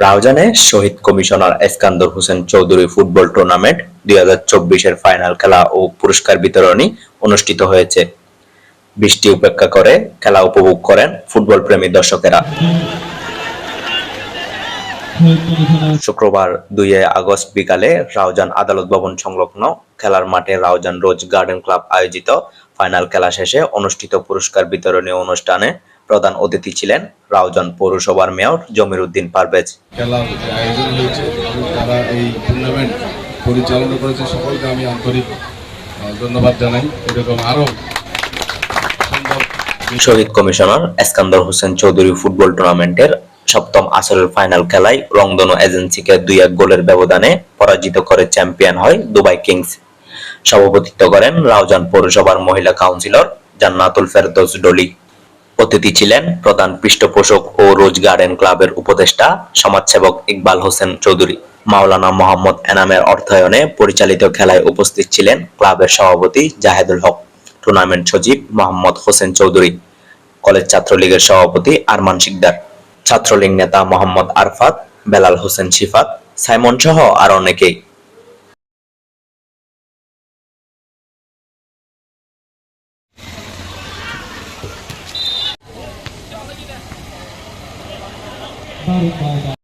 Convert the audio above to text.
রাউজানে শহীদ commissioner Eskandar Hossain Chowdhury football tournament দুই হাজার চব্বিশের ফাইনাল খেলা ও পুরস্কার বিতরণী অনুষ্ঠিত হয়েছে। বৃষ্টি উপেক্ষা করে খেলা উপভোগ করেন ফুটবল প্রেমী দর্শকেরা। শুক্রবার দুই আগস্ট বিকালে রাউজান আদালত ভবন সংলগ্ন খেলার মাঠে রাউজান রোজ গার্ডেন ক্লাব আয়োজিত ফাইনাল খেলা শেষে অনুষ্ঠিত পুরস্কার বিতরণী অনুষ্ঠানে প্রধান অতিথি ছিলেন রাউজান পৌরসভার মেয়র জমির উদ্দিন পারভেজ খেলার আয়োজন হয়েছে এই টুর্নামেন্ট পরিচালনা করেছে সকলকে আমি আন্তরিক ধন্যবাদ জানাই। এরকম আরও শহীদ কমিশনার এসকান্দর হোসেন চৌধুরী ফুটবল টুর্নামেন্টের সপ্তম আসরের ফাইনাল খেলায় রংধনু এজেন্সিকে দুই এক গোলের ব্যবধানে পরাজিত করে চ্যাম্পিয়ন হয় দুবাই কিংস। সভাপতিত্ব করেন রাউজান পৌরসভার মহিলা কাউন্সিলর জান্নাতুল ফেরদৌস ডলি। অতিথি ছিলেন প্রধান পৃষ্ঠপোষক ও রোজ গার্ডেন ক্লাবের উপদেষ্টা সমাজসেবক ইকবাল হোসেন চৌধুরী। মাওলানা মোহাম্মদ এনামের অর্থায়নে পরিচালিত খেলায় উপস্থিত ছিলেন ক্লাবের সভাপতি জাহেদুল হক, টুর্নামেন্ট সচিব মোহাম্মদ হোসেন চৌধুরী, কলেজ ছাত্রলীগের সভাপতি আরমান শিকদার, ছাত্রলীগ নেতা মোহাম্মদ আরফাত, বেলাল হোসেন শিফাত, সাইমন সহ আর অনেকেই। Bye, bye.